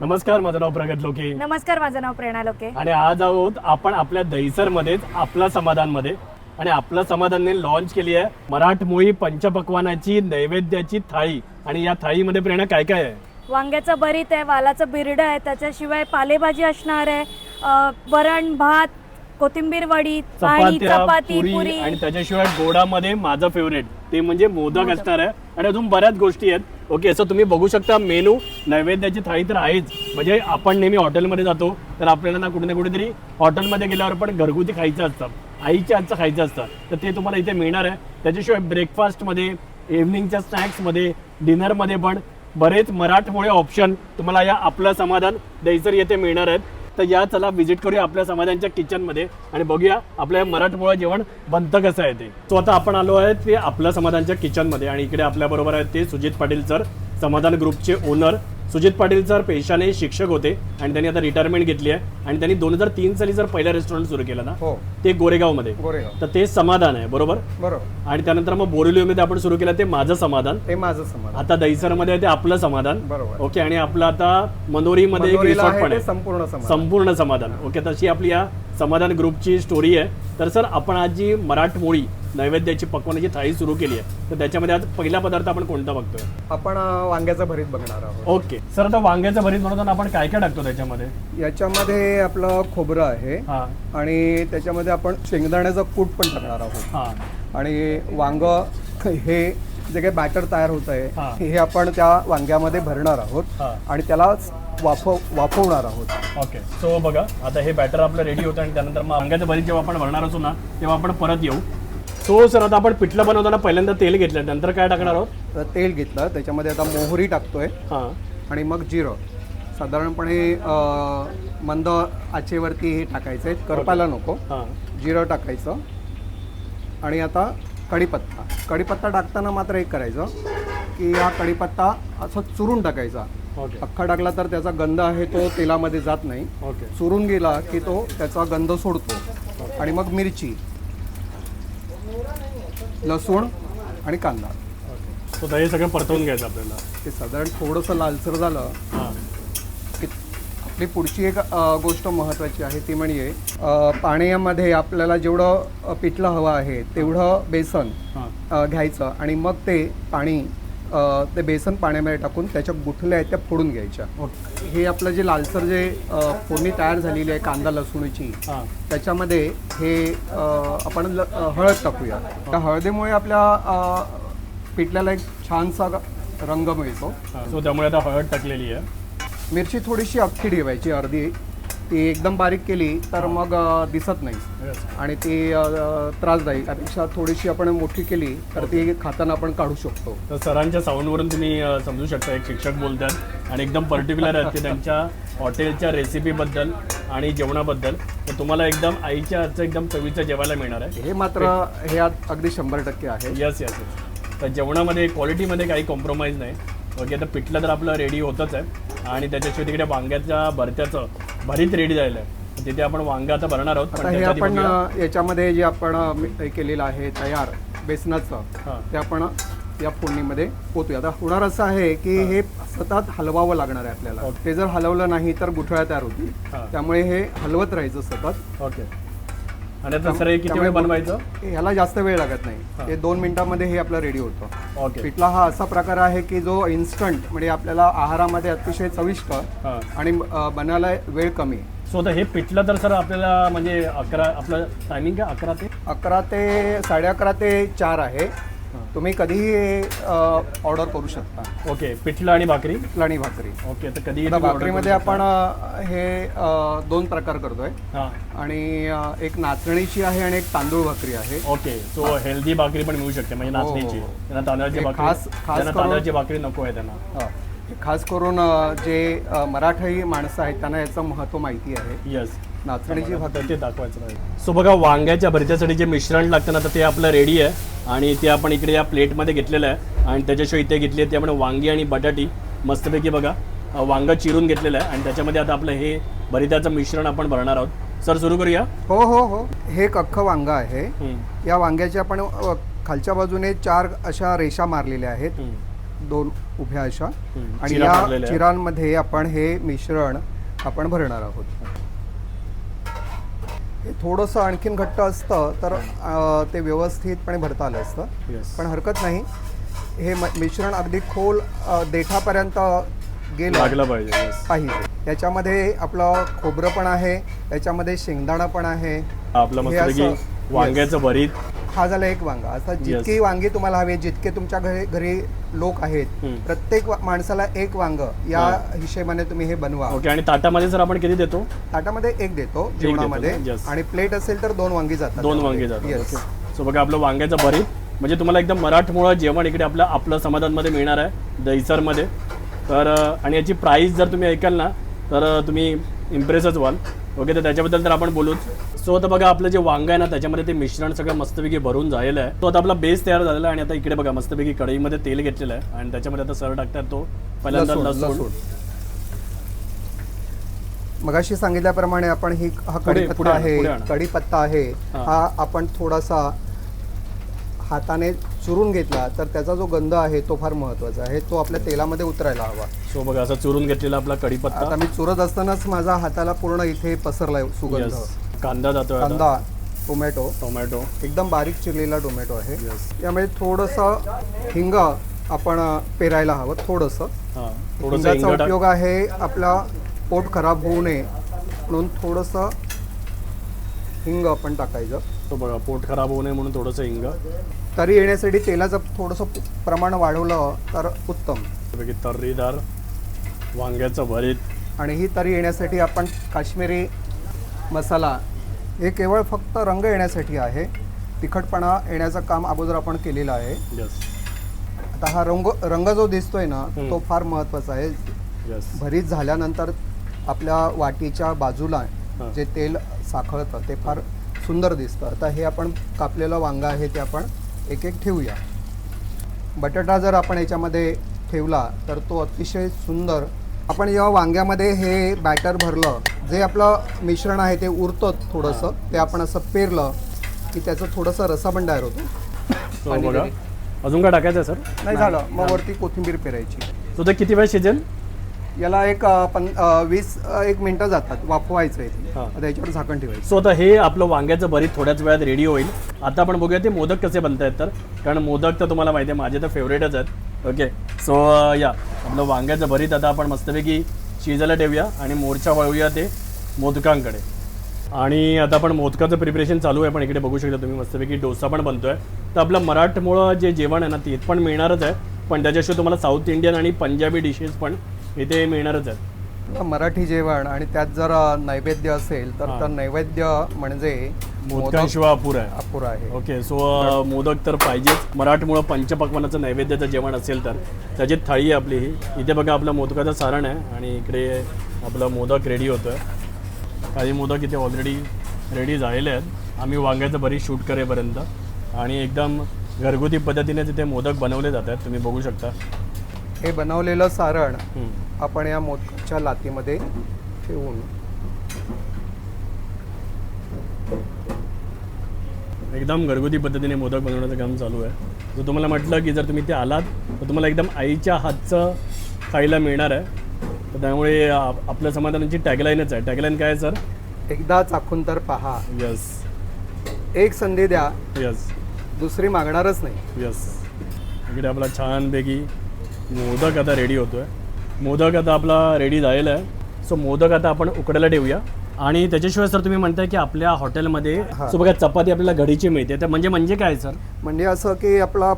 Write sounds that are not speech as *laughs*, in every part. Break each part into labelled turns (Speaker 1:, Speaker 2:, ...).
Speaker 1: नमस्कार माझं नाव प्रगत लोके.
Speaker 2: नमस्कार माझं नाव प्रेरणा लोके.
Speaker 1: आणि आज आहोत आपण आपल्या दहीसर मध्येच आपला समाधानमध्ये आणि आपलं समाधानने लॉन्च केली आहे मराठमोळी पंचपक्वानाची नैवेद्याची थाळी. आणि या थाळीमध्ये प्रेरणा काय काय आहे?
Speaker 2: वांग्याचं भरीत आहे वालाचं बिरडं आहे त्याच्याशिवाय पालेभाजी असणार आहे. वरण भात कोथिंबीर वडी
Speaker 1: चपात्या
Speaker 2: चपाती
Speaker 1: पुरी
Speaker 2: पुरी
Speaker 1: आणि त्याच्याशिवाय गोडामध्ये माझं फेवरेट ते म्हणजे मोदक. असणार आहे. आणि अजून बऱ्याच गोष्टी आहेत. ओके असं तुम्ही बघू शकता मेनू नैवेद्याची थाळी तर आहेच. म्हणजे आपण नेहमी हॉटेलमध्ये जातो तर आपल्याला ना कुठे ना कुठेतरी हॉटेलमध्ये गेल्यावर पण घरगुती खायचं असतं. आईच्या हातचं खायचं असतं. तर ते तुम्हाला इथे मिळणार आहे. त्याच्याशिवाय ब्रेकफास्टमध्ये इव्हनिंगच्या स्नॅक्समध्ये डिनरमध्ये पण बरेच मराठमोळे ऑप्शन तुम्हाला या आपलं समाधान दैसर येथे मिळणार आहेत. तर या चला व्हिजिट करूया आपल्या समाधानच्या किचनमध्ये आणि बघूया आपल्या मराठमोळं जेवण बनतं कसं आहे ते. तो आता आपण आलो आहे ते आपल्या समाधानच्या किचनमध्ये आणि इकडे आपल्याबरोबर आहे आहेत ते सुजित पाटील सर समाधान ग्रुपचे ओनर सुजित पाटील सर पेशाने शिक्षक होते आणि त्यांनी आता रिटायरमेंट घेतली आहे. आणि त्यांनी दोन हजार तीन साली सर पहिलं रेस्टॉरंट सुरू केलं ना
Speaker 3: हो.
Speaker 1: ते गोरेगावमध्ये.
Speaker 3: गोरेगाव.
Speaker 1: तर ते समाधान आहे बरोबर?
Speaker 3: बरोबर.
Speaker 1: आणि त्यानंतर मग बोरिवलीमध्ये आपण सुरू केलं ते माझं समाधान.
Speaker 3: ते माझं समाधान.
Speaker 1: आता दहीसरमध्ये ते आपलं समाधान.
Speaker 3: बरोबर.
Speaker 1: ओके आणि आपलं आता मनोरीमध्ये एक रिसॉर्ट
Speaker 3: आहे
Speaker 1: पण
Speaker 3: ते
Speaker 1: आहे.
Speaker 3: संपूर्ण समाधान.
Speaker 1: संपूर्ण समाधान. ओके तशी आपली या समाधान ग्रुपची स्टोरी आहे. तर सर आपण आज जी मराठमोळी नैवेद्याची पकवानाची थाळी सुरू केली आहे. तर त्याच्यामध्ये आज पहिला पदार्थ आपण कोणता बघतोय?
Speaker 3: आपण वांग्याचं भरीत बघणार आहोत.
Speaker 1: ओके. सर आता वांग्याचं भरीत बनवताना आपण काय काय टाकतो त्याच्यामध्ये?
Speaker 3: याच्यामध्ये आपलं खोबरं आहे.
Speaker 1: हा.
Speaker 3: आणि त्याच्यामध्ये आपण शेंगदाण्याचं कूट पण टाकणार आहोत.
Speaker 1: हा.
Speaker 3: आणि वांग हे जे काही बॅटर तयार होत
Speaker 1: हा.
Speaker 3: आहे हे. आपण त्या वांग्यामध्ये भरणार आहोत.
Speaker 1: हा.
Speaker 3: आणि त्याला वाफव वाफवणार आहोत.
Speaker 1: ओके. सो बघा आता हे बॅटर आपलं रेडी होतं आणि त्यानंतर मग वांग्याचं भरीत जेव्हा आपण भरणार असू ना तेव्हा आपण परत येऊ. सो सर आता आपण पिठलं बनवताना पहिल्यांदा तेल घेतलं. नंतर काय टाकणार आहोत?
Speaker 3: तर तेल घेतलं. त्याच्यामध्ये आता मोहरी टाकतोय.
Speaker 1: हां.
Speaker 3: आणि मग जिरं. साधारणपणे अं, मंद आचेवरती हे टाकायचं आहे. करपायला नको.
Speaker 1: हां.
Speaker 3: जिरं टाकायचं. आणि आता कढीपत्ता. कढीपत्ता टाकताना मात्र एक करायचं की हा कढीपत्ता असं चुरून टाकायचा.
Speaker 1: ओके.
Speaker 3: अख्खा टाकला तर त्याचा गंध आहे तो तेलामध्ये जात नाही.
Speaker 1: ओके.
Speaker 3: चुरून गेला की तो त्याचा गंध सोडतो. आणि मग मिरची. लसूण आणि कांदा.
Speaker 1: सो हे सगळं परतवून घ्यायचं आपल्याला.
Speaker 3: ते साधारण थोडंसं लालसर झालं
Speaker 1: हां.
Speaker 3: की आपली पुढची एक अ, गोष्ट महत्त्वाची आहे ती म्हणजे अ, पाण्यामध्ये आपल्याला जेवढं अ, पिठलं हवं आहे तेवढं बेसन
Speaker 1: हां.
Speaker 3: अ, घ्यायचं आणि मग ते पाणी ते बेसन पाण्यामध्ये टाकून त्याच्या गुठल्या आहेत त्या फोडून घ्यायच्या. हे आपलं जे लालसर जे फोडणी तयार झालेली आहे कांदा लसूणची
Speaker 1: हां.
Speaker 3: त्याच्यामध्ये हे आपण हळद टाकूया. त्या हळदीमुळे आपल्या पिठल्याला एक छानसा रंग मिळतो.
Speaker 1: सो त्यामुळे आता हळद टाकलेली आहे.
Speaker 3: मिरची थोडीशी अख्खी ठेवायची अर्धी. ती एकदम बारीक केली तर मग अ, दिसत नाही. आणि ती अ, त्रासदायक त्यापेक्षा थोडीशी आपण मोठी केली तर ती खाताना आपण काढू शकतो.
Speaker 1: तर सरांच्या साऊंडवरून तुम्ही अ, समजू शकता एक शिक्षक बोलतात आणि एकदम पर्टिक्युलर आहेत ते त्यांच्या हॉटेलच्या रेसिपीबद्दल आणि जेवणाबद्दल. तर तुम्हाला एकदम आईच्या हातचं एकदम चवीचं जेवायला मिळणार आहे.
Speaker 3: हे मात्र हे आत अगदी शंभर टक्के आहे.
Speaker 1: यस यस तर जेवणामध्ये क्वालिटीमध्ये काही कॉम्प्रोमाइज नाही. ओके आता पिठलं तर आपलं रेडी होतच आहे. आणि त्याच्याशिवाय तिकडे वांग्याच्या भरत्याचं भरीत रेडी झालेलं आहे. तर तिथे आपण वांगा आता भरणार आहोत
Speaker 3: आता हे आपण
Speaker 1: बघूया.
Speaker 3: याच्यामध्ये जे आपण हे केलेलं आहे तयार बेसनाचं
Speaker 1: हां.
Speaker 3: ते आपण या फोडणीमध्ये पोतूया आता होणार असं आहे की हे सतत हलवावं लागणार आहे आपल्याला.
Speaker 1: ओके.
Speaker 3: ते जर हलवलं नाही तर गुठळ्या तयार होतील.
Speaker 1: हां.
Speaker 3: त्यामुळे हे हलवत राहायचं सतत.
Speaker 1: ओके. आणि आता सर हे किती
Speaker 3: त्यामुळे
Speaker 1: वेळ बनवायचं?
Speaker 3: ह्याला जास्त वेळ लागत नाही.
Speaker 1: हां.
Speaker 3: हे दोन मिनिटांमध्ये हे आपलं रेडी होतं.
Speaker 1: ओके
Speaker 3: पिठला हा असा प्रकार आहे की जो इन्स्टंट म्हणजे आपल्याला आहारामध्ये अतिशय चविष्ट
Speaker 1: हां.
Speaker 3: आणि अ, बनायला वेळ कमी.
Speaker 1: सो आता हे पिठलं तर सर आपल्याला म्हणजे अकरा आपलं टायमिंग काय? अकरा ते?
Speaker 3: अकरा ते साडे अकरा ते चार आहे. तुम्ही कधीही ऑर्डर करू शकता.
Speaker 1: ओके पिठलं आणि भाकरी?
Speaker 3: पिठलं आणि भाकरी.
Speaker 1: ओके तर कधी
Speaker 3: आता भाकरीमध्ये आपण अ, हे अ, दोन प्रकार करतोय.
Speaker 1: हां.
Speaker 3: आणि अ, एक नाचणीची आहे आणि एक तांदूळ भाकरी आहे.
Speaker 1: ओके सो हेल्दी भाकरी पण मिळू शकते म्हणजे
Speaker 3: हो, हो,
Speaker 1: नाचणीची.
Speaker 3: हो.
Speaker 1: त्यांना तांदळाची
Speaker 3: हे
Speaker 1: भाकरी
Speaker 3: खास- खास
Speaker 1: त्यांना
Speaker 3: करून-
Speaker 1: तांदळाची भाकरी नको आहे त्यांना.
Speaker 3: हा. खास करून अ, जे अ, मराठी माणसं आहेत त्यांना याचं महत्त्व माहिती आहे.
Speaker 1: यस
Speaker 3: नाचणीची भाकरी.
Speaker 1: ते दाखवायचं नाही. सो बघा वांग्याच्या भरत्यासाठी जे मिश्रण लागतं ना तर ते आपलं रेडी आहे. आणि ते आपण इकडे या प्लेटमध्ये घेतलेलं आहे. आणि त्याच्याशिवाय इथे घेतली आहे त्यामुळे वांगी आणि बटाटी. मस्तपैकी बघा वांगं चिरून घेतलेलं आहे. आणि त्याच्यामध्ये आता आपलं हे भरित्याचं मिश्रण आपण भरणार आहोत. सर सुरू करूया?
Speaker 3: हो हो हो. हे एक अख्खं वांगं आहे. या वांग्याचे आपण अ, खालच्या बाजूने चार अशा रेषा मारलेल्या आहेत. दोन उभ्या अशा. आणि
Speaker 1: चिरा
Speaker 3: या. चिरांमध्ये आपण हे मिश्रण आपण भरणार आहोत. हे थोडंसं आणखीन घट्ट असतं तर अं, ते व्यवस्थितपणे भरता आलं असतं. पण हरकत नाही. हे म- मिश्रण अगदी खोल अं, देठापर्यंत गेलं
Speaker 1: लागलं पाहिजे.
Speaker 3: पाहिजे. याच्यामध्ये आपलं खोबरं पण आहे याच्यामध्ये शेंगदाणा पण आहे.
Speaker 1: आपलं
Speaker 3: हे असं-
Speaker 1: वांग्याचं भरीत
Speaker 3: हा झाला एक वांगा. आता जितकी वांगी तुम्हाला हवी जितके तुमच्या घरी घरी लोक आहेत. प्रत्येक माणसाला एक वांग या हिशेबाने तुम्ही हे बनवा.
Speaker 1: ओके आणि ताटामध्ये सर आपण किती देतो?
Speaker 3: ताटामध्ये एक देतो जेवणामध्ये. आणि प्लेट असेल तर दोन वांगी जातात.
Speaker 1: दोन. वांगे जातात. सो बघा आपलं वांग्याचं भरीत म्हणजे तुम्हाला एकदम मराठमोळं जेवण इकडे आपलं आपलं समाधानमध्ये मिळणार आहे दहिसरमध्ये. तर आणि याची प्राईस जर तुम्ही ऐकाल ना तर तुम्ही इम्प्रेसच व्हाल ओके तर त्याच्याबद्दल तर आपण बोलूच सो आता बघा आपलं जे वांग आहे ना त्याच्यामध्ये ते मिश्रण सगळं मस्तपैकी भरून झालेलं आहे तो आता आपला बेस तयार झालेला आहे आणि आता इकडे बघा मस्तपैकी कढईमध्ये तेल घेतलेलं आहे आणि त्याच्यामध्ये आता सर टाकतात तो पहिल्यांदा
Speaker 3: लसूण. मगाशी सांगितल्याप्रमाणे आपण ही हा कढीपत्ता आहे. कढीपत्ता आहे.
Speaker 1: हा
Speaker 3: आपण थोडासा हाताने चुरून घेतला तर त्याचा जो गंध आहे तो फार महत्त्वाचा आहे. तो आपल्या तेलामध्ये उतरायला हवा.
Speaker 1: सो बघा असं चुरून घेतलेला आपला कढीपत्ता.
Speaker 3: आता मी चुरत असतानाच माझा हाताला पूर्ण इथे पसरलाय सुगंध.
Speaker 1: Yes. कांदा आता.
Speaker 3: कांदा टोमॅटो.
Speaker 1: टोमॅटो.
Speaker 3: एकदम बारीक चिरलेला टोमॅटो आहे. त्यामुळे थोडंसं हिंग आपण पेरायला हवं थोडंसं.
Speaker 1: हा थोडंसं
Speaker 3: हिंगाचा
Speaker 1: हिंग टाक.
Speaker 3: उपयोग आहे आपला पोट खराब होऊ नये म्हणून थोडंसं हिंग आपण टाकायचं.
Speaker 1: तो बघा पोट खराब होऊ नये म्हणून थोडंसं हिंग.
Speaker 3: तरी येण्यासाठी तेलाचं थोडंसं प्रमाण वाढवलं तर उत्तम.
Speaker 1: त्यापैकी तर्रीदार वांग्याचं भरीत.
Speaker 3: आणि ही तरी येण्यासाठी आपण काश्मीरी मसाला हे केवळ फक्त रंग येण्यासाठी आहे. तिखटपणा येण्याचं काम अगोदर आपण केलेलं आहे.
Speaker 1: यस
Speaker 3: आता हा रंग रंग जो दिसतोय ना. तो फार महत्त्वाचा आहे.
Speaker 1: यस
Speaker 3: भरीत झाल्यानंतर आपल्या वाटीच्या बाजूला. जे तेल साखळतं ते फार सुंदर दिसतं. आता हे आपण कापलेलं वांगा आहे ते आपण एक एक ठेवूया. बटाटा जर आपण याच्यामध्ये ठेवला तर तो अतिशय सुंदर. आपण जेव्हा वांग्यामध्ये हे बॅटर भरलं जे आपलं मिश्रण आहे ते उरतं थोडंसं ते आपण असं पेरलं की त्याचं थोडंसं रसा पण तयार होतो. *coughs*
Speaker 1: अजून काय टाकायचं सर?
Speaker 3: नाही झालं. मग वरती कोथिंबीर पेरायची.
Speaker 1: तो ते किती वेळ शिजेल?
Speaker 3: याला एक अ, पं अ, वीस अ, एक मिनटं जातात. वाफवायचं आहे ते.
Speaker 1: हां.
Speaker 3: आता याच्यावर झाकण ठेवायचं.
Speaker 1: सो आता हे आपलं वांग्याचं भरीत थोड्याच वेळात रेडी होईल. आता आपण बघूया ते मोदक कसे बनत आहेत तर. कारण मोदक तर तुम्हाला माहिती आहे माझे तर फेवरेटच आहेत. ओके सो या. आपलं वांग्याचं भरीत आता आपण मस्तपैकी शिजायला ठेवूया आणि मोर्चा वळवूया ते मोदकांकडे. आणि आता आपण मोदकाचं प्रिपरेशन चालू आहे. पण इकडे बघू शकता तुम्ही मस्तपैकी डोसा पण बनतोय. तर आपलं मराठमोळं जे जेवण आहे ना ते पण मिळणारच आहे. पण त्याच्याशिवाय तुम्हाला साऊथ इंडियन आणि पंजाबी डिशेस पण इथे मिळणारच आहेत.
Speaker 3: मराठी जेवण आणि त्यात जर नैवेद्य असेल तर. तर नैवेद्य म्हणजे मोदक
Speaker 1: मोदकांशिवाय अपुरं आहे.
Speaker 3: अपुरा आहे.
Speaker 1: ओके सो मोदक तर पाहिजेच. मराठमोळं पंचपक्वानाचं नैवेद्याचं जेवण असेल तर. त्याची थाळी आहे आपली ही. इथे बघा आपलं मोदकाचं सारण आहे आणि इकडे आपलं मोदक रेडी होतं काही मोदक इथे ऑलरेडी रेडी झालेले आहेत. आम्ही वांग्याचं बरी शूट करेपर्यंत. आणि एकदम घरगुती पद्धतीने तिथे मोदक बनवले जातात. तुम्ही बघू शकता.
Speaker 3: हे बनवलेलं सारण. आपण या मोदकाच्या लातीमध्ये ठेवून.
Speaker 1: एकदम घरगुती पद्धतीने मोदक बनवण्याचं काम चालू आहे. जर तुम्हाला म्हटलं की जर तुम्ही ते आलात तर तुम्हाला एकदम आईच्या हातचं खायला मिळणार आहे. तर त्यामुळे आप- आपल्या समाधानाची टॅगलाईनच आहे. टॅगलाईन काय आहे सर
Speaker 3: एकदा चाखून तर पहा.
Speaker 1: यस
Speaker 3: एक संधी द्या.
Speaker 1: यस
Speaker 3: दुसरी मागणारच नाही.
Speaker 1: यस इकडे आपला छानपैकी मोदक आता रेडी होतोय. मोदक आता आपला रेडी झालेला आहे. सो मोदक आता आपण उकडायला ठेवूया. आणि त्याच्याशिवाय सर तुम्ही म्हणताय की आपल्या हॉटेलमध्ये. सो बघा चपाती आपल्याला घडीची मिळते. तर म्हणजे म्हणजे काय सर?
Speaker 3: म्हणजे असं की आपला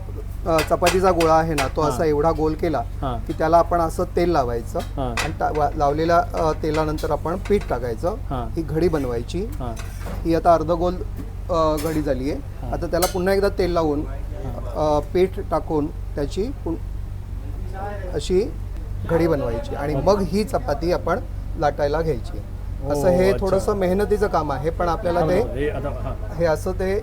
Speaker 3: चपातीचा गोळा आहे ना तो. असा एवढा गोल केला की त्याला आपण असं तेल लावायचं आणि लावलेल्या तेलानंतर आपण पीठ टाकायचं.
Speaker 1: हां.
Speaker 3: घडी बनवायची.
Speaker 1: हां.
Speaker 3: आता अर्ध गोल घडी झाली आहे. आता त्याला पुन्हा एकदा तेल लावून पीठ टाकून त्याची अशी घडी बनवायची आणि मग ही चपाती आपण लाटायला घ्यायची. असं हे. थोडंसं मेहनतीचं काम आहे पण आपल्याला ते
Speaker 1: हे हां
Speaker 3: हे. असं ते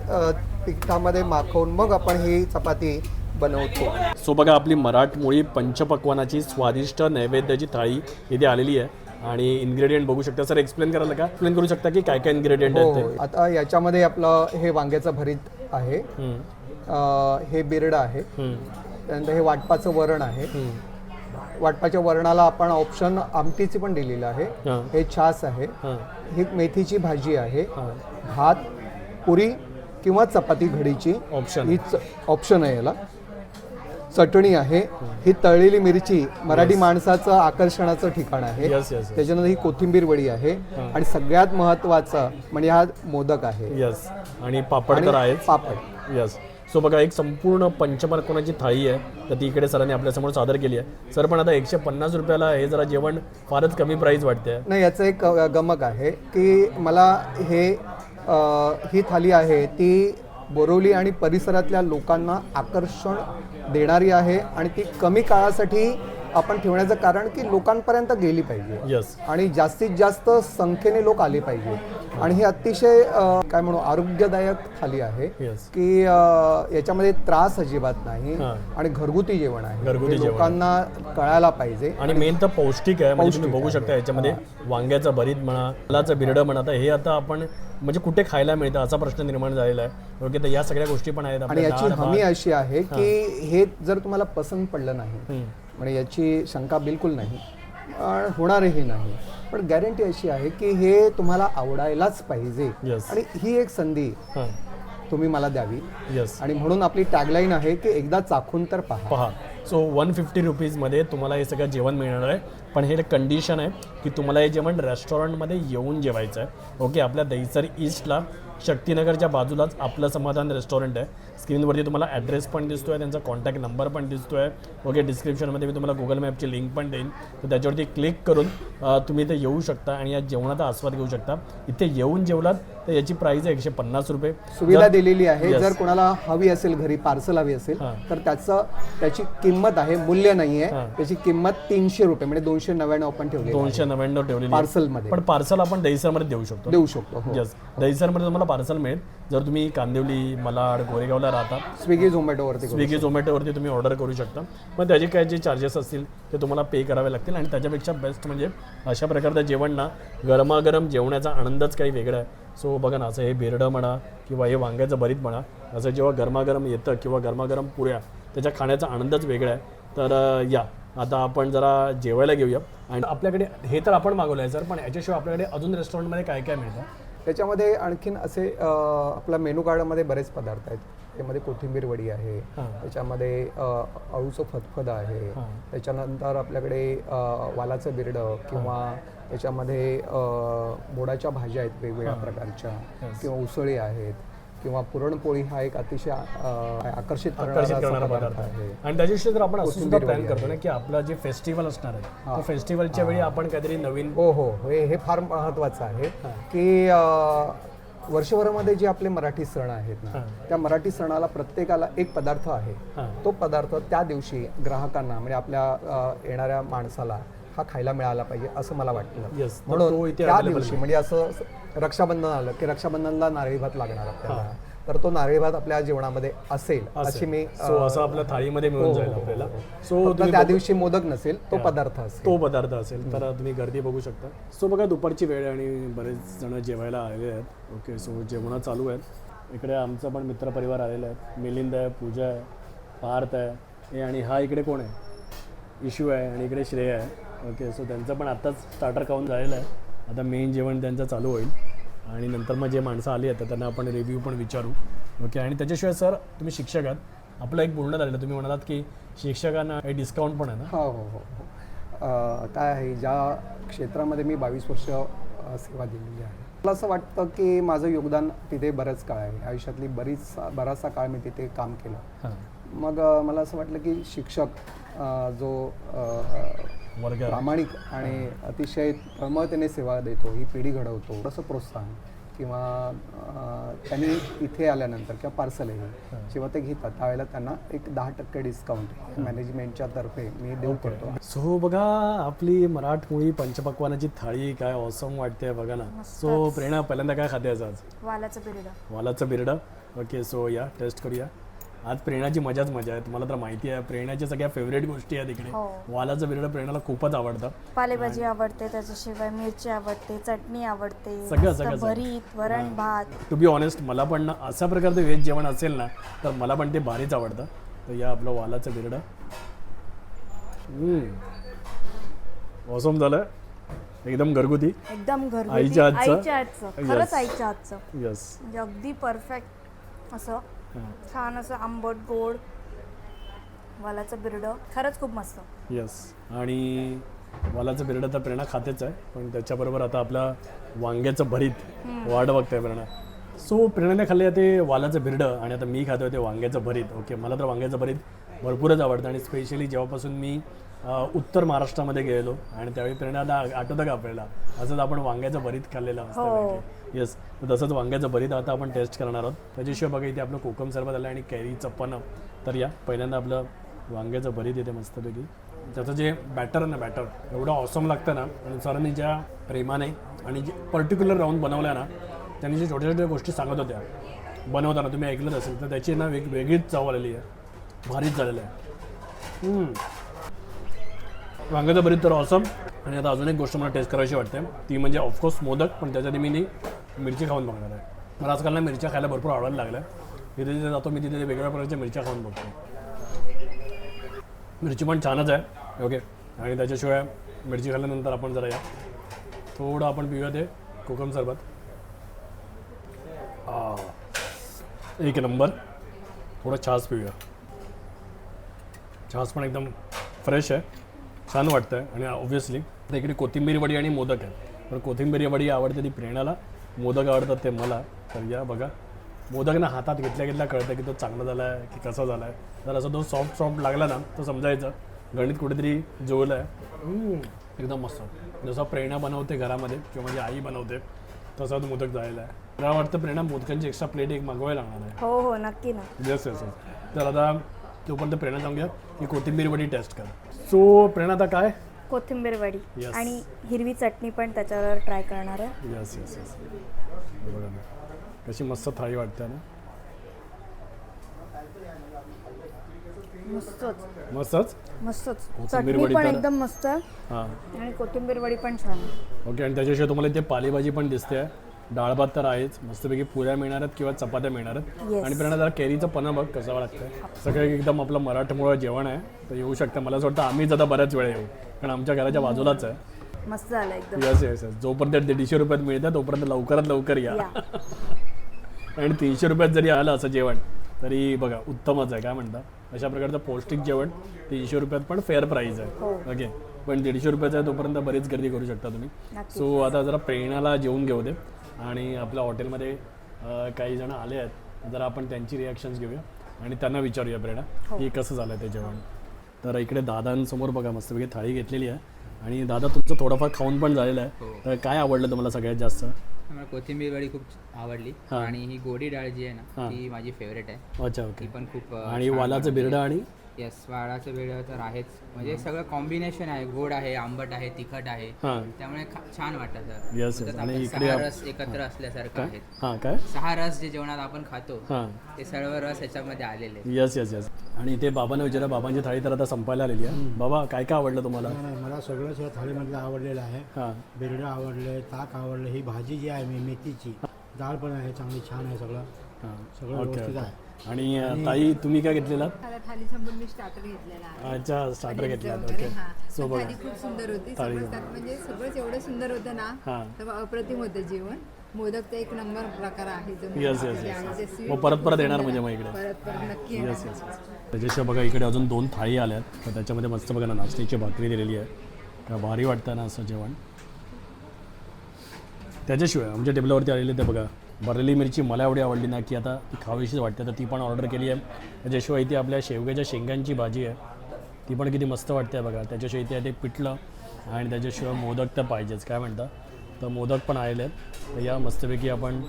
Speaker 3: पिठामध्ये माखवून मग आपण ही चपाती बनवतो.
Speaker 1: सो बघा आपली मराठमोळी पंचपक्वानाची स्वादिष्ट नैवेद्याची थाळी इथे आलेली आहे. आणि इन्ग्रेडियंट बघू शकता. सर एक्सप्लेन करायला का? एक्सप्लेन करू शकता की काय काय इन्ग्रेडियंट आहेत
Speaker 3: हो.
Speaker 1: ते
Speaker 3: आता याच्यामध्ये आपलं हे वांग्याचं भरीत आहे. हे बिरड आहे. त्यानंतर हे वाटपाचं वरण आहे. वाटपाच्या वरणाला आपण ऑप्शन आमटीची पण दिलेलं आहे.
Speaker 1: हां.
Speaker 3: छास आहे.
Speaker 1: हां.
Speaker 3: मेथीची भाजी आहे. भात पुरी किंवा चपाती घडीची.
Speaker 1: ऑप्शन
Speaker 3: ही ऑप्शन आहे याला. चटणी आहे. ही. तळलेली मिरची मराठी माणसाचं आकर्षणाचं ठिकाण आहे. त्याच्यानंतर ही कोथिंबीर वडी आहे. आणि सगळ्यात महत्वाचं म्हणजे हा मोदक आहे.
Speaker 1: यस आणि पापड
Speaker 3: पापड.
Speaker 1: यस सो बघा एक संपूर्ण पंचमार्कोनाची थाळी आहे तर ती इकडे सरांनी आपल्यासमोर सादर केली आहे. सर पण आता एकशे पन्नास रुपयाला हे जरा जेवण फारच कमी प्राईस वाटते
Speaker 3: नाही याचं एक गमक आहे की मला हे ही थाली आहे ती बोरवली आणि परिसरातल्या लोकांना आकर्षण देणारी आहे आणि ती कमी काळासाठी आपण ठेवण्याचं कारण की लोकांपर्यंत गेली पाहिजे.
Speaker 1: यस
Speaker 3: आणि जास्तीत जास्त संख्येने लोक आले पाहिजे. आणि ही अतिशय काय म्हणू आरोग्यदायक थाली आहे की याच्यामध्ये त्रास अजिबात नाही. आणि घरगुती जेवण आहे.
Speaker 1: घरगुती जेवण.
Speaker 3: लोकांना कळायला पाहिजे
Speaker 1: आणि मेन तर पौष्टिक आहे. म्हणजे तुम्ही बघू शकता याच्यामध्ये वांग्याचं भरीत म्हणा फुलाचं बिरडं म्हणा हे आता आपण म्हणजे कुठे खायला मिळतं असा प्रश्न निर्माण झालेला आहे. ओके तर या सगळ्या गोष्टी पण आहेत.
Speaker 3: आणि याची हमी. अशी आहे की हे जर तुम्हाला पसंत पडलं नाही. म्हणजे याची शंका बिलकुल नाही. होणारही नाही. पण गॅरंटी अशी आहे की हे तुम्हाला आवडायलाच पाहिजे.
Speaker 1: Yes.
Speaker 3: आणि ही एक संधी
Speaker 1: हां.
Speaker 3: तुम्ही मला द्यावी.
Speaker 1: यस
Speaker 3: आणि म्हणून आपली टॅगलाईन आहे की एकदा चाखून तर पहा.
Speaker 1: पहा. सो वन फिफ्टी रुपीजमध्ये तुम्हाला हे सगळं जेवण मिळणार आहे. पण हे कंडिशन आहे की तुम्हाला हे जेवण रेस्टॉरंटमध्ये येऊन जेवायचं आहे. ओके आपल्या दहीसर ईस्टला शक्तीनगरच्या बाजूलाच आपलं समाधान रेस्टॉरंट आहे. स्क्रीनवरती तुम्हाला ॲड्रेस पण दिसतो आहे त्यांचा कॉन्टॅक्ट नंबर पण दिसतो आहे ओके डिस्क्रिप्शनमध्ये मी तुम्हाला गुगल मॅपची लिंक पण देईन. तर त्याच्यावरती क्लिक करून तुम्ही इथे येऊ शकता आणि या जेवणाचा आस्वाद घेऊ शकता. इथे येऊन जेवलात तर याची प्राईस आहे एकशे पन्नास रुपये.
Speaker 3: सुविधा दिलेली आहे.
Speaker 1: Yes.
Speaker 3: जर कोणाला हवी असेल घरी पार्सल हवी असेल
Speaker 1: हां.
Speaker 3: तर त्याचं त्याची किंमत आहे मूल्य नाहीये.
Speaker 1: हां.
Speaker 3: त्याची किंमत तीनशे रुपये म्हणजे दोनशे नव्याण्णव आपण ठेवली
Speaker 1: दोनशे नव्याण्णव ठेवलेली आहे.
Speaker 3: पार्सलमध्ये
Speaker 1: पण पार्सल आपण दहीसरमध्ये देऊ शकतो.
Speaker 3: देऊ शकतो हो.
Speaker 1: यस दहीसरमध्ये तुम्हाला पार्सल मिळेल. जर तुम्ही कांदिवली malaड गोरेगावला राहता
Speaker 3: स्विगी झोमॅटोवरती करू.
Speaker 1: स्विगी झोमॅटोवरती तुम्ही ऑर्डर करू शकता. पण त्याचे काय जे चार्जेस असतील ते तुम्हाला पे करावे लागतील. आणि त्याच्यापेक्षा बेस्ट म्हणजे अशा प्रकारचं जेवण ना गरमागरम जेवणाचा आनंदच काही वेगळा आहे. सो बघा ना असं हे बेरडं म्हणा किंवा हे वांग्याचं भरीत म्हणा असं जेव्हा गरमागरम येतं किंवा गरमागरम पुऱ्या त्याच्या खाण्याचा आनंदच वेगळा आहे. तर या. आता आपण जरा जेवायला घेऊया. आणि आपल्याकडे हे तर आपण मागवलं आहे सर पण याच्याशिवाय आपल्याकडे अजून रेस्टॉरंटमध्ये काय काय मिळतं?
Speaker 3: त्याच्यामध्ये आणखीन असे आपल्या मेनू कार्डमध्ये बरेच पदार्थ आहेत. त्यामध्ये कोथिंबीर वडी आहे. त्याच्यामध्ये अळूचं फतफद आहे. त्याच्यानंतर आपल्याकडे वालाचं बिरडं किंवा त्याच्यामध्ये अं, मोडाच्या भाज्या आहेत वेगवेगळ्या प्रकारच्या. किंवा उसळी आहेत किंवा पुरणपोळी हा एक अतिशय आकर्षित
Speaker 1: आकर्षित
Speaker 3: करणारा
Speaker 1: पदार्थ
Speaker 3: आहे.
Speaker 1: आणि त्याच्याशिवाय जर आपण असं सुद्धा प्लॅन करतो ना की आपलं जे फेस्टिवल असणार आहे तो फेस्टिवलच्या वेळी आपण काहीतरी नवीन
Speaker 3: हो हो. हे फार महत्वाचं आहे की वर्षभरामध्ये जे आपले मराठी सण आहेत ना. त्या मराठी सणाला प्रत्येकाला एक पदार्थ आहे. तो पदार्थ त्या दिवशी ग्राहकांना म्हणजे आपल्या येणाऱ्या माणसाला हा खायला मिळाला पाहिजे असं मला
Speaker 1: तो
Speaker 3: म्हणून
Speaker 1: इथे
Speaker 3: त्या
Speaker 1: available
Speaker 3: दिवशी म्हणजे असं रक्षाबंधन आलं की रक्षाबंधनला नारळी भात लागणार आपल्याला. तर तो नारळी भात आपल्या जेवणामध्ये असेल अशी मी
Speaker 1: सो असं आपल्या थाळीमध्ये मिळून जाईल आपल्याला. सो
Speaker 3: फक्त त्या दिवशी मोदक नसेल तो पदार्थ असेल.
Speaker 1: तो पदार्थ असेल. तर तुम्ही गर्दी बघू शकता. सो बघा दुपारची वेळ आहे आणि बरेच जण जेवायला आलेले आहेत. ओके सो जेवणं चालू आहेत. इकडे आमचा पण मित्रपरिवार आलेला आहे. मिलिंद आहे पूजा आहे पार्थ आहे. हे आणि हा इकडे कोण आहे? इशू आहे आणि इकडे श्रेय आहे. ओके सो त्यांचं पण आत्ताच स्टार्टर खाऊन झालेलं आहे. आता मेन जेवण त्यांचं चालू होईल. आणि नंतर मग जे माणसं आली आहेत त्यांना आपण रिव्ह्यू पण विचारू. ओके आणि त्याच्याशिवाय सर तुम्ही शिक्षक आहात. आपलं एक बोलणं झालेलं तुम्ही म्हणालात की शिक्षकांना काही डिस्काउंट पण आहे ना?
Speaker 3: हो हो हो हो. काय आहे ज्या क्षेत्रामध्ये मी बावीस वर्ष सेवा दिलेली आहे. मला असं वाटतं की माझं योगदान तिथे बरंच काळ आहे. आयुष्यातली बरीच बराचसा काळ मी तिथे काम केलं. मग मला असं वाटलं की शिक्षक जो
Speaker 1: वर्ग.
Speaker 3: प्रामाणिक आणि अतिशय तळमळतेने सेवा देतो ही पिढी घडवतो तसं प्रोत्साहन किंवा त्यांनी इथे आल्यानंतर किंवा पार्सल आहे जेव्हा ते घेतात त्यावेळेला त्यांना एक दहा टक्के डिस्काउंट मॅनेजमेंटच्या तर्फे मी देऊ करतो
Speaker 1: सो बघा आपली मराठमोळी पंचपक्वानाची थाळी काय ऑसम वाटते बघा ना. सो प्रेरणा पहिल्यांदा काय खाते आज?
Speaker 2: वालाचं बिरडं
Speaker 1: वालाचं बिरडं ओके सो या टेस्ट करूया. आज प्रेरणाची मजाच मजा आहे. तुम्हाला तर माहिती आहे प्रेरणाच्या सगळ्या फेवरेट गोष्टी आहेत इकडे.
Speaker 2: हो.
Speaker 1: वालाचं बिरडं प्रेरणाला खूपच आवडतं.
Speaker 2: पालेभाजी आवडते त्याच्याशिवाय मिरची आवडते चटणी आवडते
Speaker 1: सगळं,
Speaker 2: मस्त
Speaker 1: सगळं, सगळं.
Speaker 2: भरीत वरण भात.
Speaker 1: टू बी ऑनेस्ट मला पण ना अशा प्रकारचं व्हेज जेवण असेल ना तर मला पण ते भारीच आवडतं. तर या आपलं वालाचं बिरडा मौसम झालं. एकदम घरगुती.
Speaker 2: एकदम घरगुती.
Speaker 1: आईच्या हातचं?
Speaker 2: आईच्या हातचं. खरंच
Speaker 1: Yes.
Speaker 2: आईच्या हातचं.
Speaker 1: यस
Speaker 2: म्हणजे अगदी परफेक्ट असं. छान असं आंबट गोड वालाचं बिरडं. खरंच खूप मस्त.
Speaker 1: यस आणि वालाचं बिरडा तर प्रेरणा खातेच आहे पण त्याच्याबरोबर आता आपला वांग्याचं भरीत वाट बघताय प्रेरणा. सो प्रेरणाने खाल्ले ते वालाचं बिरडं आणि आता मी खातोय ते वांग्याचं भरीत. ओके मला तर वांग्याचं भरीत भरपूरच आवडतं आणि स्पेशली जेव्हापासून मी उत्तर महाराष्ट्रामध्ये गेलो आणि त्यावेळी प्रेरणाला आठवतं का आपल्याला? असंच आपण वांग्याचं भरीत खाल्लेलं असतं येस तसंच वांग्याचं भरीत आता आपण टेस्ट करणार आहोत. त्याच्याशिवाय बघा इथे आपलं कोकम सरबत आलं आणि कॅरीचं पण तर या पहिल्यांदा आपलं वांग्याचं भरीत येते मस्तपैकी. त्याचं जे बॅटर आहे ना बॅटर एवढं ऑसम लागतं ना आणि सरांनी ज्या प्रेमाने आणि जे पर्टिक्युलर राहून बनवल्या ना त्यांनी जे छोट्या छोट्या गोष्टी सांगत होत्या. बनवताना तुम्ही ऐकलंच असेल तर त्याची ना वेग वेगळीच चव आलेली आहे. भारीच झालेलं आहे. वांग्याचं भरीत तर ऑसम आणि आता अजून एक गोष्ट मला टेस्ट करायची वाटते. ती म्हणजे ऑफकोर्स मोदक. पण त्याच्यासाठी मी मिरची खाऊन बघणार आहे. मला आजकाल ना मिरच्या खायला भरपूर आवडायला लागल्या. जिथे तिथे जातो मी तिथे वेगवेगळ्या प्रकारच्या मिरच्या खाऊन बघतो. मिरची पण छानच आहे. ओके. आणि त्याच्याशिवाय मिरची खाल्ल्यानंतर आपण जरा या. थोडं आपण पिऊया ते कोकम सरबत. एक नंबर. थोडं छास पिऊया. छास पण एकदम फ्रेश आहे. छान वाटतं आहे आणि ऑब्व्हियसली तर इकडे कोथिंबीर वडी आणि मोदक आहे पण कोथिंबीर वडी आवडते ती प्रेरणाला. मोदक आवडतात ते मला. तर या बघा. मोदक ना हातात घेतल्या घेतल्या कळतं की तो चांगला झाला आहे की कसा झाला आहे जर असं तो सॉफ्ट सॉफ्ट लागला ना तर समजायचं. गणित कुठेतरी जुळलं आहे एकदम मस्त. जसं प्रेरणा बनवते घरामध्ये किंवा माझी आई बनवते तसा तो मोदक जायला आहे मला वाटतं प्रेरणा मोदकांची एक्स्ट्रा प्लेट एक मागवायला लागणार आहे.
Speaker 2: हो हो नक्की ना.
Speaker 1: येस येस येस तर आता तोपर्यंत प्रेरणा सांगूया की कोथिंबीर वडी टेस्ट कर. सो प्रेरणा आता काय?
Speaker 2: कोथिंबीर वडी
Speaker 1: Yes.
Speaker 2: आणि हिरवी चटणी पण त्याच्यावर ट्राय करणार आहे.
Speaker 1: येस येस येस बघा ना कशी मस्त थाळी वाटते ना?
Speaker 2: मस्तच.
Speaker 1: मस्तच?
Speaker 2: मस्तच.
Speaker 1: कोथिंबीर
Speaker 2: चटणी
Speaker 1: वडी
Speaker 2: पण
Speaker 1: तर-
Speaker 2: एकदम मस्त आहे.
Speaker 1: हां.
Speaker 2: आणि कोथिंबीर वडी पण छान आहे.
Speaker 1: ओके आणि त्याच्याशिवाय तुम्हाला इथे पालेभाजी पण दिसते डाळ भात तर आहेच. मस्तपैकी पुऱ्या मिळणार आहेत किंवा चपात्या मिळणार आहेत.
Speaker 2: Yes.
Speaker 1: आणि प्रेरणा जरा केरीचं पन्हा बघ कसं लागतं सगळं एकदम आपलं मराठमोळं जेवण आहे. तर येऊ शकतं. मला असं वाटतं आम्हीच आता बऱ्याच वेळा येऊ. कारण आमच्या घराच्या बाजूलाच आहे.
Speaker 2: मस्त झालं एकदम.
Speaker 1: येस येस येस जोपर्यंत दीडशे रुपयात मिळतं तोपर्यंत लवकरात लवकर या.
Speaker 2: या.
Speaker 1: आणि तीनशे रुपयात जरी आलं असं जेवण तरी बघा उत्तमच आहे. काय म्हणता? अशा प्रकारचं पौष्टिक जेवण तीनशे रुपयात पण फेअर प्राईज आहे.
Speaker 2: हो.
Speaker 1: ओके पण दीडशे रुपयाचं आहे तोपर्यंत बरीच गर्दी करू शकता तुम्ही.
Speaker 2: नक्की.
Speaker 1: सो आता जरा प्रेरणाला जेवून घेऊ दे. आणि आपल्या हॉटेलमध्ये काही जण आले आहेत जरा आपण त्यांची रिॲक्शन्स घेऊया आणि त्यांना विचारूया प्रेरणा
Speaker 2: हो.
Speaker 1: की कसं झालं ते जेवण तर इकडे दादांसमोर बघा मस्तपैकी थाळी घेतलेली आहे आणि दादा तुमचं थोडंफार खाऊन पण झालेलं
Speaker 2: हो.
Speaker 1: आहे तर काय आवडलं तुम्हाला सगळ्यात जास्त
Speaker 4: मला कोथिंबीर वडी खूप आवडली
Speaker 1: हा.
Speaker 4: आणि ही गोडी डाळ जी आहे
Speaker 1: हा.
Speaker 4: ना ती माझी फेवरेट आहे
Speaker 1: अच्छा ओके
Speaker 4: पण खूप
Speaker 1: आणि वालाचं बिरडं. आणि
Speaker 4: येस वाळाचं वेळ तर आहेच. म्हणजे सगळं कॉम्बिनेशन आहे. गोड आहे आंबट आहे तिखट आहे.
Speaker 1: हां.
Speaker 4: त्यामुळे खा- छान वाटतं सर.
Speaker 1: Yes, yes.
Speaker 4: त्यात
Speaker 1: आणि
Speaker 4: आपले
Speaker 1: इकडे
Speaker 4: सहा
Speaker 1: आप-
Speaker 4: रस एकत्र असल्यासारखं आहेत
Speaker 1: हां काय?
Speaker 4: सहा रस जे जेवणात आपण खातो
Speaker 1: हां.
Speaker 4: ते सर्व रस ह्याच्यामध्ये आलेले आहेत.
Speaker 1: येस येस येस आणि इथे बाबांना विचारा. बाबांची थाळी तर आता संपायला आलेली आहे. बाबा काय काय आवडलं तुम्हाला?
Speaker 5: नाही, मला सगळंच या थाळीमधलं आवडलेलं आहे.
Speaker 1: हां.
Speaker 5: बिरडं आवडले ताक आवडलं ही भाजी जी आहे मे- मेथीची. डाळ पण आहे चांगली छान आहे सगळं.
Speaker 1: हां.
Speaker 5: सगळं
Speaker 1: ओके
Speaker 5: व्यवस्थित आहे.
Speaker 1: आणि ताई तुम्ही काय घेतलेला?
Speaker 6: मला थाली संपून मी स्टार्टर घेतलेला आहे.
Speaker 1: अच्छा स्टार्टर घेतला
Speaker 6: वगैरे,
Speaker 1: ओके
Speaker 6: हा.
Speaker 1: सो
Speaker 6: पण
Speaker 1: बघा.
Speaker 6: थाली खूप सुंदर होती.
Speaker 1: थाली.
Speaker 6: सगळंच त्यात म्हणजे सगळंच एवढं सुंदर होतं ना
Speaker 1: हां.
Speaker 6: तर अप्रतिम होतं जेवण. मोदक तर एक नंबर प्रकार आहे जो आणि ते sweet
Speaker 1: मग परत परत येणार म्हणजे मग. इकडे.
Speaker 6: परत परत नक्की
Speaker 1: येस
Speaker 6: येणार.
Speaker 1: येस येस त्याच्याशिवाय बघा इकडे अजून दोन थाळी आल्यात. तर त्याच्यामध्ये मस्त बघा ना नाचणीची भाकरी दिलेली आहे. का भारी वाटतं ना असं जेवण. त्याच्याशिवाय आमच्या टेबलावरती आलेले ते बघा. भरलेली मिरची मला एवढी आवडली ना की आता ती खावीशीच वाटते. तर ती पण ऑर्डर केली आहे. त्याच्याशिवाय इथे आपल्या शेवग्याच्या शेंगांची भाजी आहे. ती पण किती मस्त वाटते बघा. त्याच्याशिवाय ते ते पिठलं आणि त्याच्याशिवाय मोदक तर पाहिजेच. काय म्हणता? तर मोदक पण आलेले आहेत. तर या मस्तपैकी आपण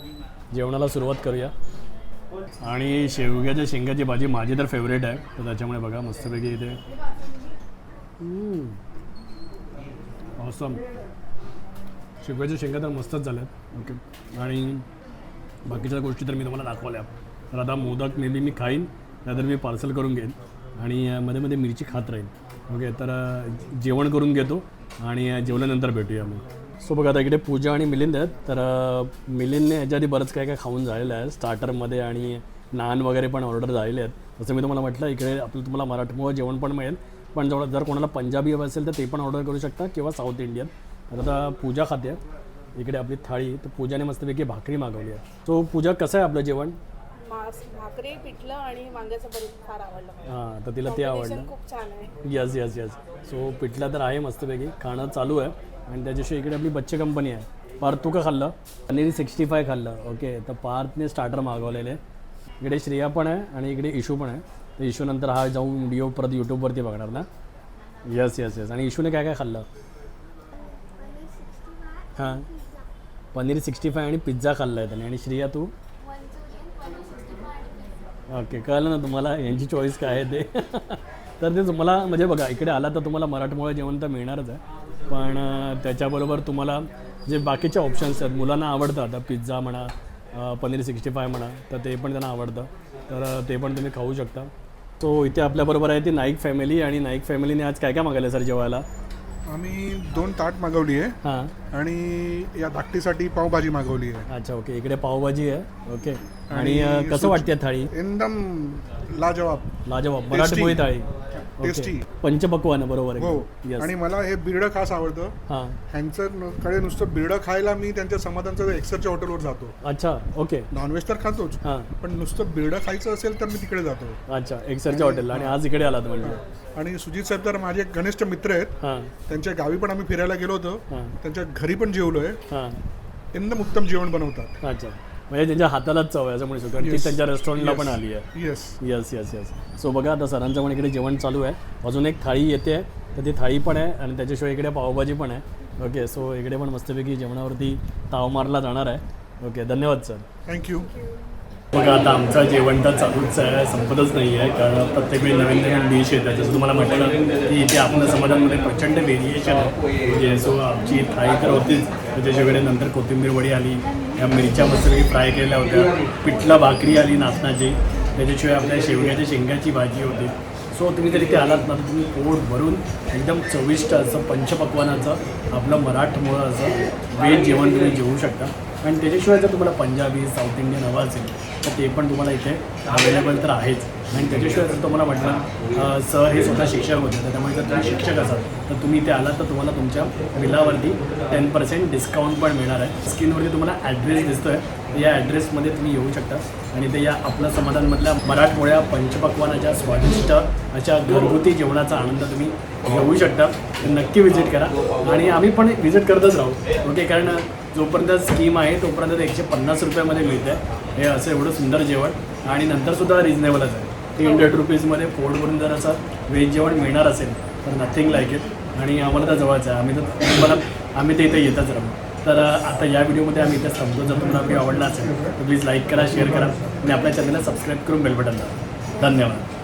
Speaker 1: जेवणाला सुरुवात करूया. आणि शेवग्याच्या शेंगाची भाजी माझी तर फेवरेट आहे. तर त्याच्यामुळे बघा मस्तपैकी इथे. शेवग्याच्या शेंगा तर मस्तच झाल्यात. ओके आणि बाकीच्या गोष्टी तर मी तुम्हाला दाखवल्या. तर आता मोदक मे बी मी खाईन नाहीतर मी पार्सल करून घेईन आणि मध्ये मध्ये मिरची खात राहील ओके तर जेवण करून घेतो आणि जेवल्यानंतर भेटूया मग. सो बघा आता इकडे पूजा आणि मिलिंद आहेत. तर मिलिंदने ह्याच्या आधी बरंच काय काय खाऊन झालेलं आहे. स्टार्टरमध्ये आणि नान वगैरे पण ऑर्डर झालेले आहेत. जसं मी तुम्हाला म्हटलं इकडे आपलं तुम्हाला मराठमोळं जेवण पण मिळेल. पण जवळ जर कोणाला पंजाबी हवं असेल तर ते पण ऑर्डर करू शकता किंवा साऊथ इंडियन तर आता पूजा खाते. इकडे आपली थाळी तर पूजाने मस्तपैकी भाकरी मागवली आहे. सो पूजा कसं आहे आपलं जेवण?
Speaker 7: मास भाकरी पिठलं आणि वांग्याचं भरीत फार आवडलं मला.
Speaker 1: हां तर तिला ते आवडलं.
Speaker 7: Combination खूप छान आहे.
Speaker 1: यस यस यस सो पिठला तर आहे मस्तपैकी खाणं चालू आहे. आणि त्याच्याशिवाय इकडे आपली बच्चे कंपनी आहे. पार्थ तू का खाल्लं? पनीर सिक्स्टी फाय खाल्लं. ओके तर पार्थने स्टार्टर मागवलेले. इकडे श्रेया पण आहे आणि इकडे इशू पण आहे. तर इशू नंतर हा जाऊन व्हिडिओ परत यूट्यूबवरती बघणार ना? यस यस यस आणि इशूने काय काय खाल्लं? हां. पनीर सिक्स्टी फाय आणि पिझ्झा खाल्ला आहे त्याने. आणि श्रिया तू? ओके कळलं ना तुम्हाला? यांची चॉईस काय आहे ते? *laughs* तर ते तुम्हाला म्हणजे बघा इकडे आला तर तुम्हाला मराठमोळं जेवण तर मिळणारच आहे. पण त्याच्याबरोबर तुम्हाला जे बाकीचे ऑप्शन्स आहेत मुलांना आवडतं आता पिझ्झा म्हणा पनीर सिक्स्टी फाय म्हणा तर ते पण त्यांना आवडतं. तर ते पण तुम्ही खाऊ शकता. तो इथे आपल्याबरोबर आहे ती नाईक फॅमिली आणि नाईक फॅमिलीने आज काय काय मागवलं सर जेवायला?
Speaker 8: आम्ही दोन ताट मागवली आहे.
Speaker 1: हां.
Speaker 8: आणि या धाकटीसाठी पावभाजी मागवली आहे.
Speaker 1: अच्छा ओके. इकडे पावभाजी आहे. ओके. आणि अं, कसं वाटते थाळी?
Speaker 8: एकदम लाजवाब.
Speaker 1: लाजवाब. मराठमोळी थाळी.
Speaker 8: टेस्टी
Speaker 1: पंचपक्वान बरोबर
Speaker 8: हो.
Speaker 1: आहे यस
Speaker 8: आणि मला हे बिरडं खास आवडतं.
Speaker 1: हां.
Speaker 8: कडे नुसतं बिरडं खायला मी त्यांच्या समाधानचं एक्सरच्या हॉटेलवर जातो.
Speaker 1: अच्छा ओके
Speaker 8: नॉनव्हेज तर खातोच.
Speaker 1: हां.
Speaker 8: पण नुसतं बिरडं खायचं असेल तर मी तिकडे जातो.
Speaker 1: अच्छा एकसरच्या हॉटेलला आणि आज इकडे आलात म्हणजे.
Speaker 8: आणि सुजित साहेब तर माझे घनिष्ठ मित्र आहेत.
Speaker 1: हां.
Speaker 8: त्यांच्या गावी पण आम्ही फिरायला गेलो होतो.
Speaker 1: हां.
Speaker 8: त्यांच्या घरी पण जेवलोय.
Speaker 1: हां.
Speaker 8: एकदम उत्तम जेवण बनवतात.
Speaker 1: अच्छा. म्हणजे त्यांच्या हातालाच चव आहे असं म्हणू शकतो. आणि ती
Speaker 8: Yes.
Speaker 1: त्यांच्या रेस्टॉरंटला पण
Speaker 8: Yes.
Speaker 1: आली आहे.
Speaker 8: Yes
Speaker 1: yes yes yes so बघा आता सरांचं पण इकडे जेवण चालू आहे. अजून एक थाळी येते. तर ती थाळी पण आहे आणि त्याच्याशिवाय इकडे पावभाजी पण आहे. ओके सो इकडे पण मस्तपैकी जेवणावरती ताव मारला जाणार आहे. ओके धन्यवाद सर.
Speaker 8: थँक्यू
Speaker 1: बघा आता आमचं जेवण तर चालूच आहे. संपतच नाही आहे कारण प्रत्येक वेळी नवीन नवीन डिश येतात जसं तुम्हाला म्हटलं की इथे आपल्या समाजामध्ये प्रचंड व्हेरिएशन आहे. म्हणजे सो आमची थाळी तर होतीच. त्याच्याशिवाय नंतर कोथिंबीर वडी आली. या मिरच्या मस्तपैकी फ्राय केल्या होत्या. पिठला भाकरी आली नाचण्याची त्याच्याशिवाय आपल्या शेवग्याच्या शेंगाची भाजी होती. सो तुम्ही तरी ते आलात ना तर तुम्ही पोट भरून एकदम चविष्ट असं पंचपक्वानाचं आपलं मराठमोळं असं वेज जेवण तुम्ही जेवू शकता. आणि त्याच्याशिवाय जर तुम्हाला पंजाबी साऊथ इंडियन हवं असेल तर ते पण तुम्हाला इथे अवेलेबल तर आहेच. आणि त्याच्याशिवाय जर तुम्हाला म्हटलं सर हे स्वतः शिक्षक होते तर त्यामुळे जर तुम्ही शिक्षक असाल तर तुम्ही इथे आलात तर तुम्हाला तुमच्या बिलावरती टेन पर्सेंट डिस्काउंट पण मिळणार आहे. स्क्रीनवरती तुम्हाला ॲड्रेस दिसतोय. या ॲड्रेसमध्ये तुम्ही येऊ शकता. आणि ते या आपल्या समाधानमधल्या मराठमोळ्या पंचपक्वानाच्या स्वादिष्ट अशा घरगुती जेवणाचा आनंद तुम्ही घेऊ शकता. नक्की व्हिजिट करा. आणि आम्ही पण व्हिजिट करतच राहू. ओके कारण जोपर्यंत स्कीम आहे तोपर्यंत ते एकशे पन्नास रुपयामध्ये मिळतं हे असं एवढं सुंदर जेवण. आणि नंतरसुद्धा रिजनेबलच आहे थ्री हंड्रेड रुपीजमध्ये भरून जर असं व्हेज जेवण मिळणार असेल तर नथिंग लाईक इट आणि आम्हाला तर जवळचं आहे. आम्ही तर तुम्हाला आम्ही ते इथे येतच राहू. तर आता या व्हिडिओमध्ये आम्ही इथे थांबतो. जर तुम्हाला व्हिडिओ आवडला असेल तर प्लीज लाईक करा शेअर करा. आणि आपल्या चॅनलला सबस्क्राईब करून बेल बटन दाबा. धन्यवाद.